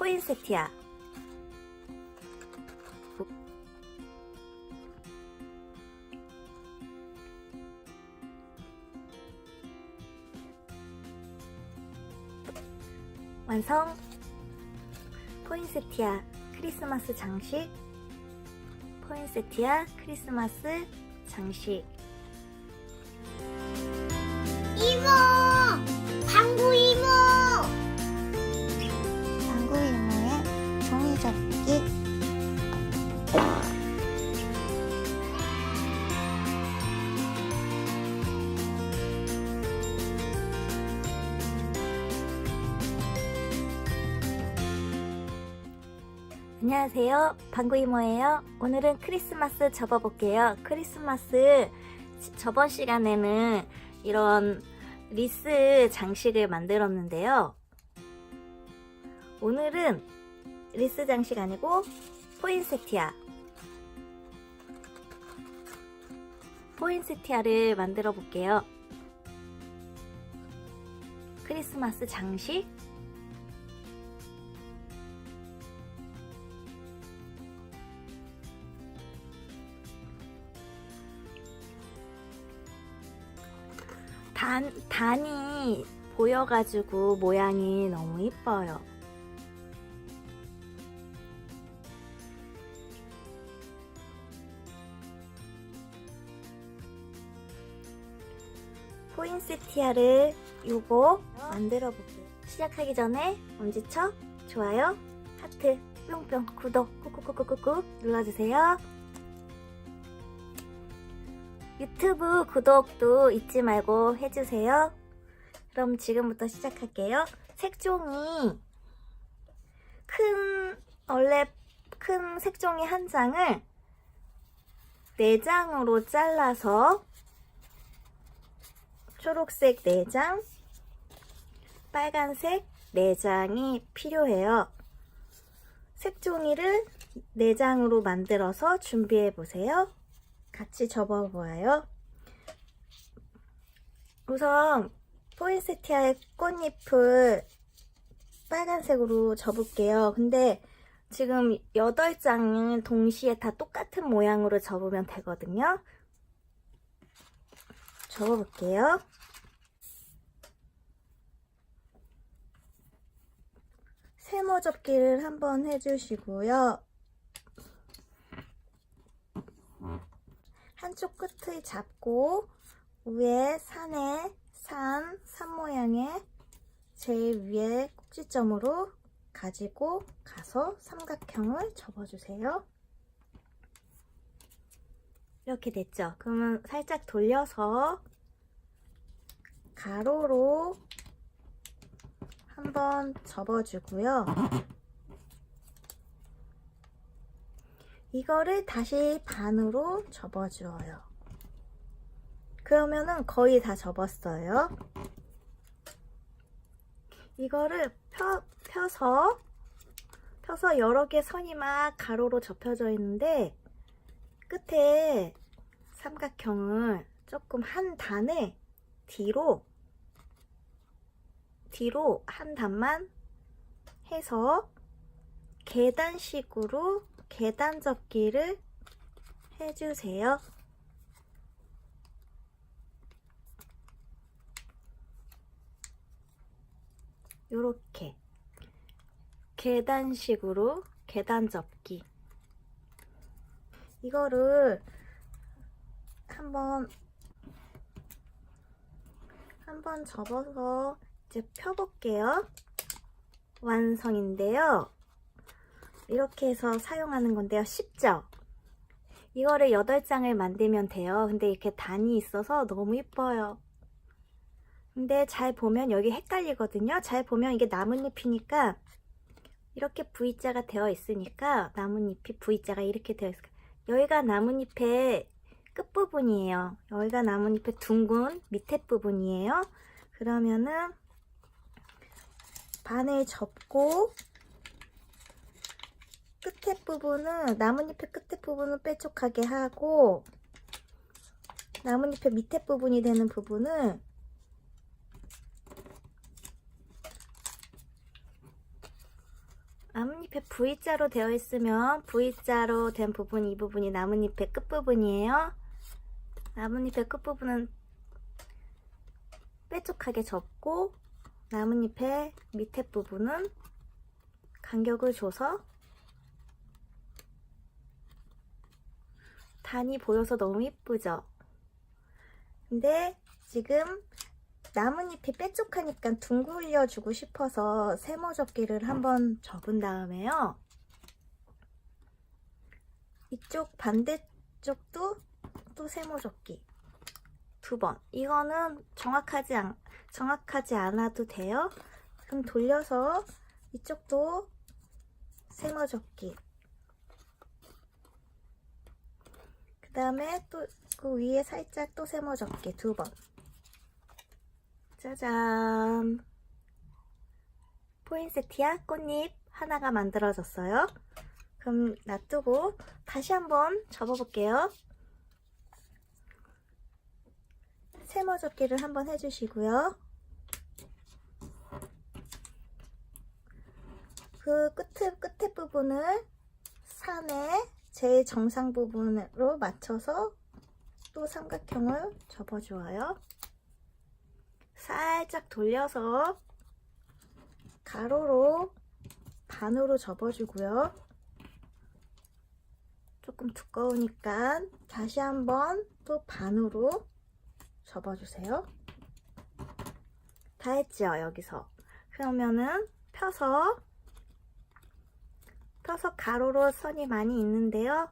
포인세티아 완성. 포인세티아 크리스마스 장식. 포인세티아 크리스마스 장식 안녕하세요. 방구이모예요. 오늘은 크리스마스 접어볼게요. 크리스마스 시- 저번 시간에는 이런 리스 장식을 만들었는데요. 오늘은 리스 장식 아니고 포인세티아. 포인세티아를 만들어 볼게요. 크리스마스 장식 단, 단이 보여가지고 모양이 너무 이뻐요. 포인세티아를 요거 만들어 볼게요. 시작하기 전에 엄지척, 좋아요, 하트, 뿅뿅, 구독 꾹꾹꾹꾹꾹 눌러주세요. 유튜브 구독도 잊지 말고 해주세요. 그럼 지금부터 시작할게요. 색종이 큰 원래 큰 색종이 한 장을 네 장으로 잘라서 초록색 네 장, 빨간색 네 장이 필요해요. 색종이를 네 장으로 만들어서 준비해 보세요. 같이 접어보아요. 우선 포인세티아의 꽃잎을 빨간색으로 접을게요. 근데 지금 8장을 동시에 다 똑같은 모양으로 접으면 되거든요. 접어볼게요. 세모 접기를 한번 해주시고요. 한쪽 끝을 잡고 위에 산에 산, 산 모양의 제일 위에 꼭지점으로 가지고 가서 삼각형을 접어주세요. 이렇게 됐죠? 그러면 살짝 돌려서 가로로 한번 접어주고요. 이거를 다시 반으로 접어줘요. 그러면은 거의 다 접었어요. 이거를 펴, 펴서 펴서 여러 개 선이 막 가로로 접혀져 있는데 끝에 삼각형을 조금 한 단에 뒤로 뒤로 한 단만 해서 계단식으로 계단 접기를 해주세요. 요렇게 계단식으로 계단 접기 이거를 한번 한번 접어서 이제 펴볼게요. 완성인데요. 이렇게 해서 사용하는 건데요. 쉽죠? 이거를 8장을 만들면 돼요. 근데 이렇게 단이 있어서 너무 이뻐요. 근데 잘 보면 여기 헷갈리거든요. 잘 보면 이게 나뭇잎이니까 이렇게 V자가 되어 있으니까 나뭇잎이 V자가 이렇게 되어 있어요. 여기가 나뭇잎의 끝부분이에요. 여기가 나뭇잎의 둥근 밑에 부분이에요. 그러면은 반을 접고 끝에 부분은 나뭇잎의 끝에 부분은 빼쪽하게 하고 나뭇잎의 밑에 부분이 되는 부분은 나뭇잎에 V자로 되어 있으면 V자로 된 부분 이 부분이 나뭇잎의 끝부분이에요. 나뭇잎의 끝부분은 뾰족하게 접고 나뭇잎의 밑에 부분은 간격을 줘서 단이 보여서 너무 이쁘죠? 근데 지금 나뭇잎이 뾰족하니까 둥글려 주고 싶어서 세모 접기를 한번 접은 다음에요. 이쪽 반대쪽도 또 세모 접기 두 번. 이거는 정확하지 않, 정확하지 않아도 돼요. 그럼 돌려서 이쪽도 세모 접기. 그 다음에 또 그 위에 살짝 또 세모 접기 두 번. 짜잔. 포인세티아 꽃잎 하나가 만들어졌어요. 그럼 놔두고 다시 한번 접어볼게요. 세모 접기를 한번 해주시고요. 그 끝에, 끝에 부분을 산의 제일 정상 부분으로 맞춰서 또 삼각형을 접어주어요. 살짝 돌려서 가로로 반으로 접어주고요. 조금 두꺼우니까 다시 한번 또 반으로 접어주세요. 다 했죠, 여기서. 그러면은 펴서 펴서 가로로 선이 많이 있는데요.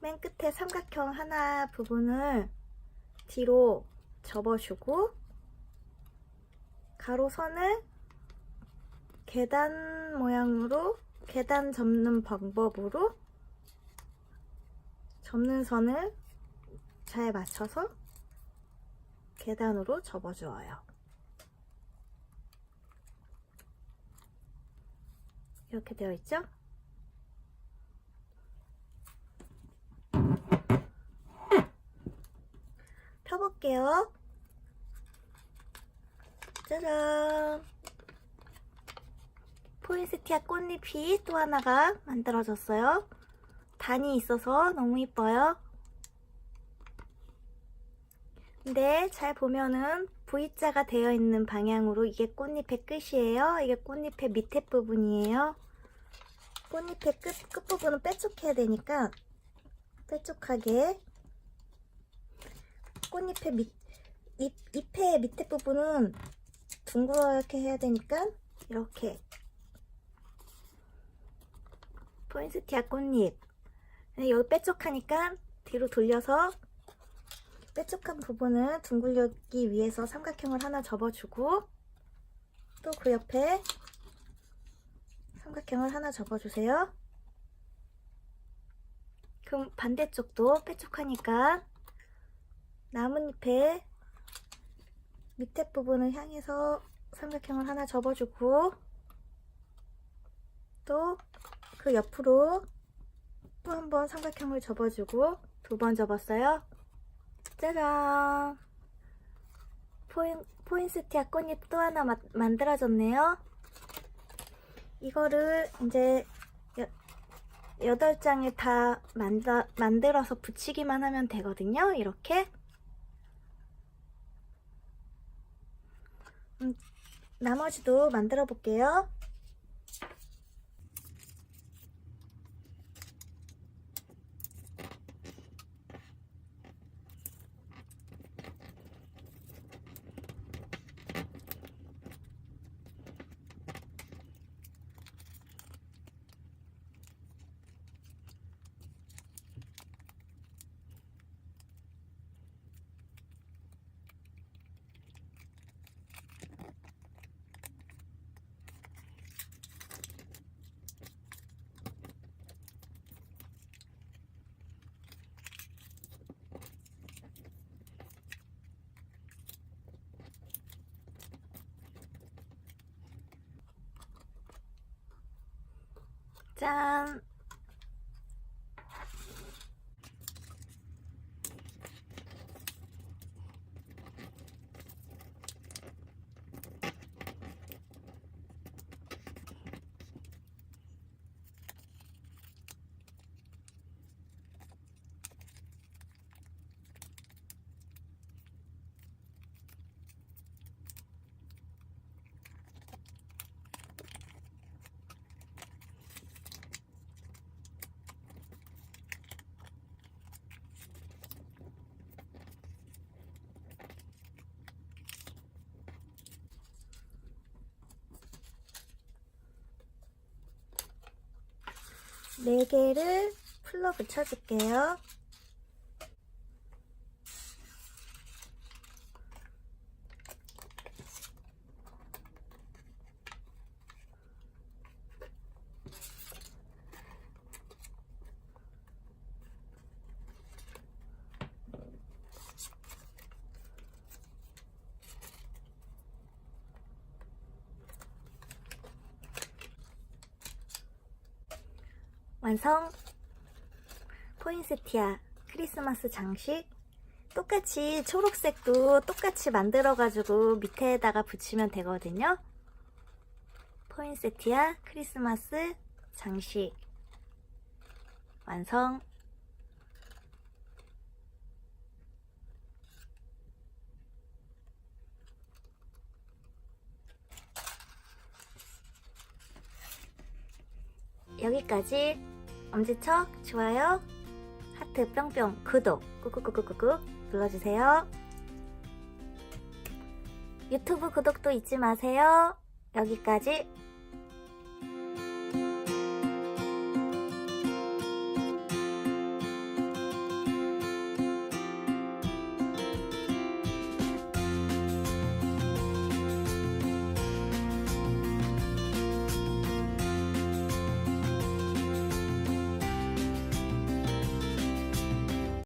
맨 끝에 삼각형 하나 부분을 뒤로 접어주고 가로선을 계단 모양으로 계단 접는 방법으로 접는 선을 잘 맞춰서 계단으로 접어주어요. 이렇게 되어 있죠? 펴볼게요. 짜잔! 포인세티아 꽃잎이 또 하나가 만들어졌어요. 단이 있어서 너무 이뻐요. 근데 잘 보면은 V자가 되어 있는 방향으로 이게 꽃잎의 끝이에요. 이게 꽃잎의 밑에 부분이에요. 꽃잎의 끝, 끝부분은 빼쪽해야 되니까 빼쪽하게 꽃잎의 밑, 잎, 잎의 밑에 부분은 둥그렇게 해야 되니까 이렇게 포인스티아 꽃잎 근데 여기 빼쪽하니까 뒤로 돌려서 빼쪽한 부분을 둥글려기 위해서 삼각형을 하나 접어주고 또 그 옆에 삼각형을 하나 접어주세요. 그럼 반대쪽도 빼쪽하니까 나뭇잎의 밑에 부분을 향해서 삼각형을 하나 접어주고 또 그 옆으로 또 한 번 삼각형을 접어주고 두 번 접었어요. 짜잔! 포인, 포인스티아 꽃잎 또 하나 마, 만들어졌네요. 이거를 이제 여, 여덟 장에 다 만들, 만들어서 붙이기만 하면 되거든요. 이렇게. 음, 나머지도 만들어 볼게요. じゃーん。 4개를 플러그 쳐줄게요. 완성! 포인세티아 크리스마스 장식 똑같이 초록색도 똑같이 만들어가지고 밑에다가 붙이면 되거든요. 포인세티아 크리스마스 장식 완성! 여기까지 엄지척 좋아요 하트 뿅뿅 구독 꾹꾹꾹꾹꾹 눌러주세요. 유튜브 구독도 잊지 마세요. 여기까지